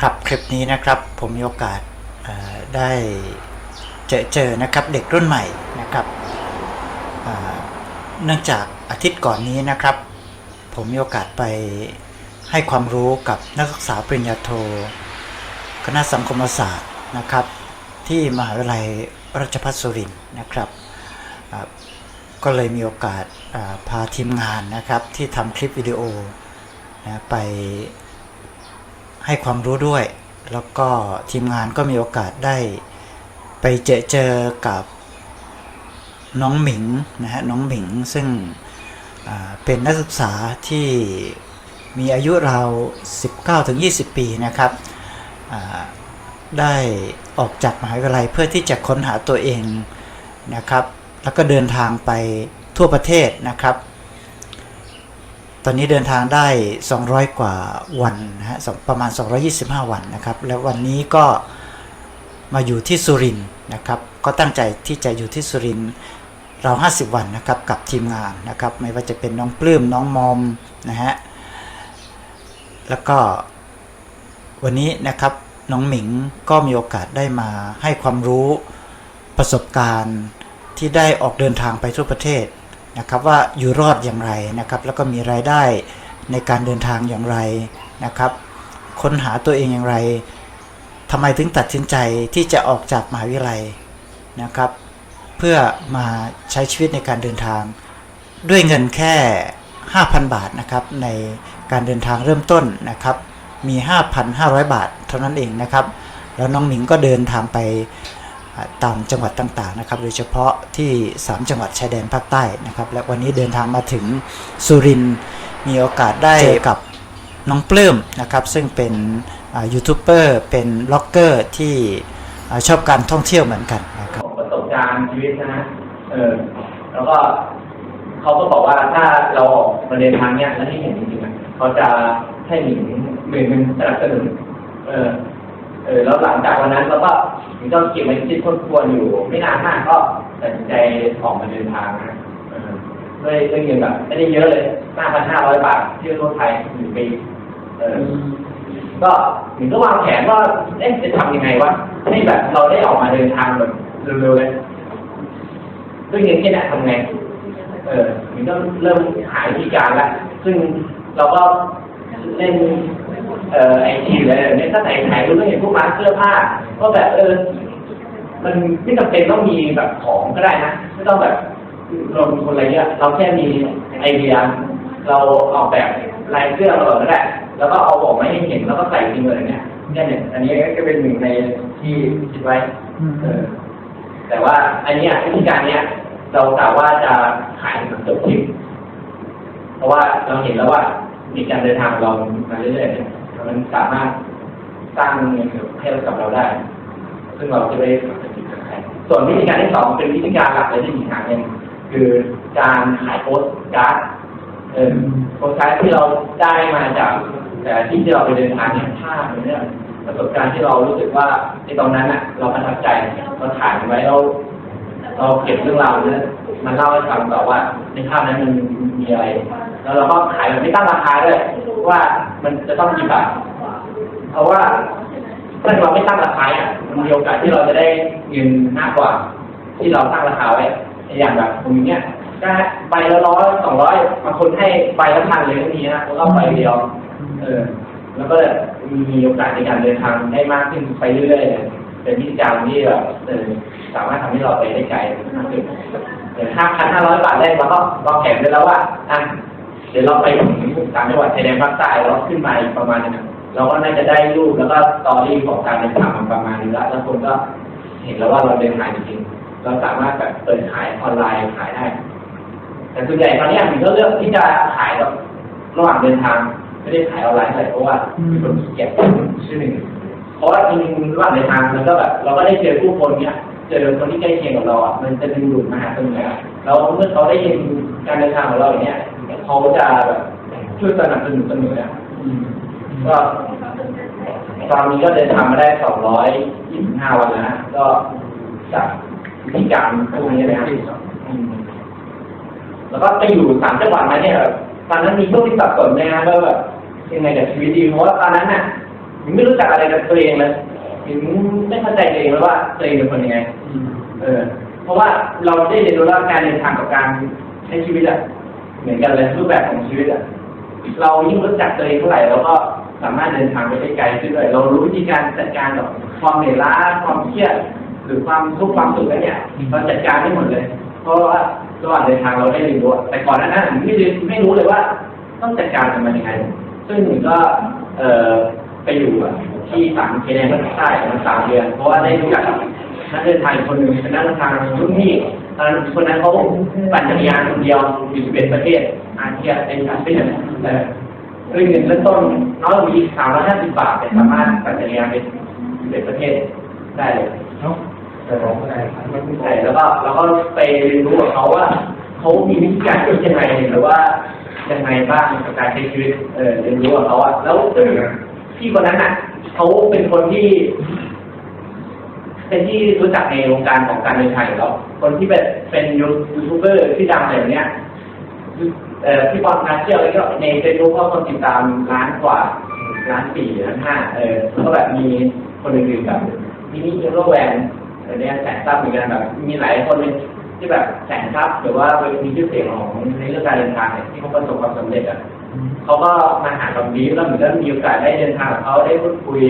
ครับคลิปนี้นะครับผมมีโอกาสได้เจอเจอนะครับเด็กรุ่นใหม่นะครับเนื่องจากอาทิตย์ก่อนนี้นะครับ ผมมีโอกาสไปให้ความรู้กับนักศึกษาปริญญาโท คณะสังคมศาสตร์นะครับ ที่มหาวิทยาลัยราชภัฏสุรินทร์นะครับก็เลยมีโอกาสพาทีมงานนะครับที่ทำคลิปวิดีโอนะไป ให้ความรู้ด้วย แล้วก็ทีมงานก็มีโอกาสได้ไปเจอเจอกับน้องหมิงนะฮะน้องหมิงซึ่งเป็นนักศึกษาที่มีอายุราว 19-20 ปีนะครับ ได้ออกจากมหาวิทยาลัยเพื่อที่จะค้นหาตัวเองนะครับ แล้วก็เดินทางไปทั่วประเทศนะครับ ตอนนี้เดินทางได้ 200 กว่าวันนะฮะสองประมาณ 225 วันนะครับ แล้ววันนี้ก็มาอยู่ที่สุรินทร์นะครับ ก็ตั้งใจที่จะอยู่ที่สุรินทร์เรา 50 วันนะครับกับทีมงานนะครับ ไม่ว่าจะเป็นน้องปลื้มน้องมอมนะฮะแล้วก็วันนี้นะครับน้องหมิงก็มีโอกาสได้มาให้ความรู้ประสบการณ์ที่ได้ออกเดินทางไปทั่วประเทศ นะครับว่าอยู่รอดอย่างไรนะครับ แล้วก็มีรายได้ในการเดินทางอย่างไรนะครับ ค้นหาตัวเองอย่างไรทำไมถึงตัดสินใจที่จะออกจากมหาวิทยาลัยนะครับ เพื่อมาใช้ชีวิตในการเดินทาง ด้วยเงินแค่ 5,000 บาทนะครับในการเดินทางเริ่มต้นนะครับ มี 5,500 บาทเท่านั้นเองนะครับ แล้วน้องหมิงก็เดินทางไป ตามจังหวัดต่างๆนะครับ โดยเฉพาะที่ 3 จังหวัดชายแดนภาคใต้นะครับ และวันนี้เดินทางมาถึงสุรินทร์มีโอกาสได้เจอกับน้องปลื้มนะครับ ซึ่งเป็นอ่ายูทูบเบอร์เป็นบล็อกเกอร์ที่อ่าชอบการท่องเที่ยวเหมือนกันนะครับของประสบการณ์ชีวิตนะฮะเออแล้วก็เขาก็บอกว่าถ้าเราออกมาเดินทางเนี้ยแล้วที่เห็นจริงๆอะเขาจะให้หนึ่งหมื่นหนึ่งสนับสนุนเออ เออแล้วหลังจากวันนั้นเราก็มันก็เก็บไว้คิดทบทวนอยู่ ไม่นานมากก็ตัดสินใจออกมาเดินทางนะเออด้วยด้วยเงินแบบไม่ได้เยอะเลยห้าพันห้าร้อยบาทที่รถไทยหนึ่งปีเออก็ถึงก็วางแผนว่าเอ๊ะจะทำยังไงวะให้แบบเราได้ออกมาเดินทางแบบเร็วๆเลยด้วยเงินแค่ไหนทำไงเออถึงก็เริ่มหาวิธีการล้วซึ่งเราก็เล่น เอ่อไอทีเลยเนี่ยถ้าไหนถ่ายรูปก็เห็นพวกร้านเสื้อผ้าก็แบบเออ มันไม่จำเป็นต้องมีแบบของก็ได้นะไม่ต้องแบบลงทุนอะไรเงี้ยเราแค่มีไอเดีย เราออกแบบลายเสื้อเราก็ได้แล้วก็เอาออกมาให้เห็นแล้วก็ใส่จริงเลยเนี่ยเนี่ยเนี่ยอันนี้ก็เป็นหนึ่งในที่คิดไว้เออแต่ว่าอันเนี้ยวิธีการเนี้ยเรากะว่าจะขายแบบจบทริปเพราะว่าเราเห็นแล้วว่ามีการเดินทางของเรามาเรื่อยๆเนี่ย มันสามารถสร้างเงินให้กับเราได้ ซึ่งเราจะได้ผลประโยชน์จากใครส่วนวิธีการที่สองเป็นวิธีการหลักเลยที่มีทางหนึ่งคือการขายโพสการ์ดเออโพสต์การ์ดที่เราได้มาจากแต่ที่ที่เราไปเดินทางเนี่ยภาพเนี่ยประสบการณ์ที่เรารู้สึกว่าในตอนนั้นอะ เราประทับใจเราถ่ายไว้เราเราเก็บเรื่องราวเนั้นมันเล่าให้ฟังต่อว่า ในภาพนั้นมันมีอะไร แล้วเราก็ขายแบบไม่ตั้งราคาด้วยว่า มันจะต้องกี่บาทเพราะว่าถ้าเราไม่ตั้งราคาอะมันมีโอกาสที่เราจะได้เงินมากกว่า ที่เราตั้งราคาไว้อย่างแบบผมเนี้ยก็ใบละร้อยสองร้อยบางคนให้ใบละพันเลยก็มีนะแล้วก็ใบเดียว เออ แล้วก็มีโอกาสในการเดินทางได้มากขึ้นไปเรื่อยๆเป็นวิธีการที่แบบเออสามารถทำให้เราไปได้ไกลมากขึ้นห้าพันห้าร้อยบาทแรกเราก็วางแผนไว้แล้วว่าอะเดี๋ยวเราไป ถึงสามจังหวัดชายแดนภาคใต้แล้วขึ้นมาอีกประมาณนึงเราก็น่าจะได้รูปแล้วก็ตอรี่ของการเดินทางมันประมาณนึงแล้วแล้วคนก็เห็นแล้วว่าเราเดินทางจริงเราสามารถแบบเปิดขายออนไลน์ขายได้ แต่ส่วนใหญ่ตอนนี้ผมก็เลือกที่จะขายแบบระหว่างเดินทางไม่ได้ขายออนไลน์เลยเพราะว่าเป็นคนขี้เกียจชื่อหนึ่งเพราะว่าจริงๆระหว่างเดินทางมันก็แบบเราก็ได้เจอผู้คนเนี้ยเจอคนที่ใกล้เคียงกับเราอะมันจะดึงดูดมาหาเสมอแล้วเมื่อเขาได้ยินการเดินทางของเราอย่างเนี้ยเขาจะแบบ ช่วยสนับสนุนเสมออะอืมก็ตอนนี้ก็เดินทางมาได้สองร้อยยี่สิบห้าวันแล้วนะก็จากวิธีการพวกนี้นะครับอืมแล้วก็ไปอยู่สามจังหวัดมาเนี่ยตอนนั้นมีช่วงที่สับสนนะว่าแบบยังไงกับชีวิตดีเพราะว่าตอนนั้นน่ะมินไม่รู้จักอะไรกับตัวเองเลยมินไม่เข้าใจตัวเองเลยว่าตัวเองเป็นคนยังไงเออ เพราะว่าเราได้เรียนรู้ว่าการเดินทางกับการใช้ชีวิตอะเหมือนกันเลยรูปแบบของชีวิตอะ เรายิ่งรู้จักตัวเองเท่าไหร่เราก็สามารถเดินทางไปได้ไกลขึ้นด้วยเรารู้วิธีการจัดการกับความเหนื่อยล้าความเครียดหรือความทุกข์ความสุขอะไรเนี่ยเราจัดการได้หมดเลย เพราะว่าระหว่างเดินทางเราได้เรียนรู้อะแต่ก่อนหน้านั้นผมไม่รู้ไม่รู้เลยว่า ต้องจัดการกับมันยังไงซึ่งผมก็เอ่อไปอยู่อะที่สามเคเนนใต้มาสามเดือน เพราะว่าได้รู้จักกับนักเดินทางอีกคนหนึ่งเป็นนักเดินทางรุ่นพี่ตอนนั้นคนนั้นเขาปั่นจักรยานคนเดียวอยู่สิบเอ็ดประเทศอาเซียนเป็นอาเซียน เออเรื่องเงินเริ่มต้นน้อยกว่าอีกสามร้อยห้าสิบบาทแต่สามารถปั่นจักรยานไปสิบเอ็ดประเทศได้เลยแต่ร้องอะไรใช่แล้วก็เราก็ไปเรียนรู้กับเขาว่าเขามีวิธีการคิดยังไงหรือว่ายังไงบ้างกับการใช้ชีวิตเออเรียนรู้กับเขาอะแล้วซึ่งพี่คนนั้นน่ะเขาเป็นคนที่เป็นที่รู้จักในวงการของการเดินทางอยู่แล้วคนที่เป็นเป็นยูทูบเบอร์ที่ดังอะไรแบบเนี้ยเออพี่บอลนาเที่ยวแล้วก็ในเฟซบุ๊กก็คนติดตามล้านกว่าล้านสี่ล้านห้าเออแล้วก็แบบมีคนอื่นๆแบบมินิยูโรแวนเนี้ยแสนทรัพย์เหมือนกันแบบมีหลายคนเลยที่แบบแสนทรัพย์หรือว่ามีชื่อเสียงของในเรื่องการเดินทางเนี่ยที่เขาประสบความสำเร็จอะเขาก็มาหากับบีฟแล้วเหมือนก็มีโอกาสได้เดินทางกับเขาได้พูดคุย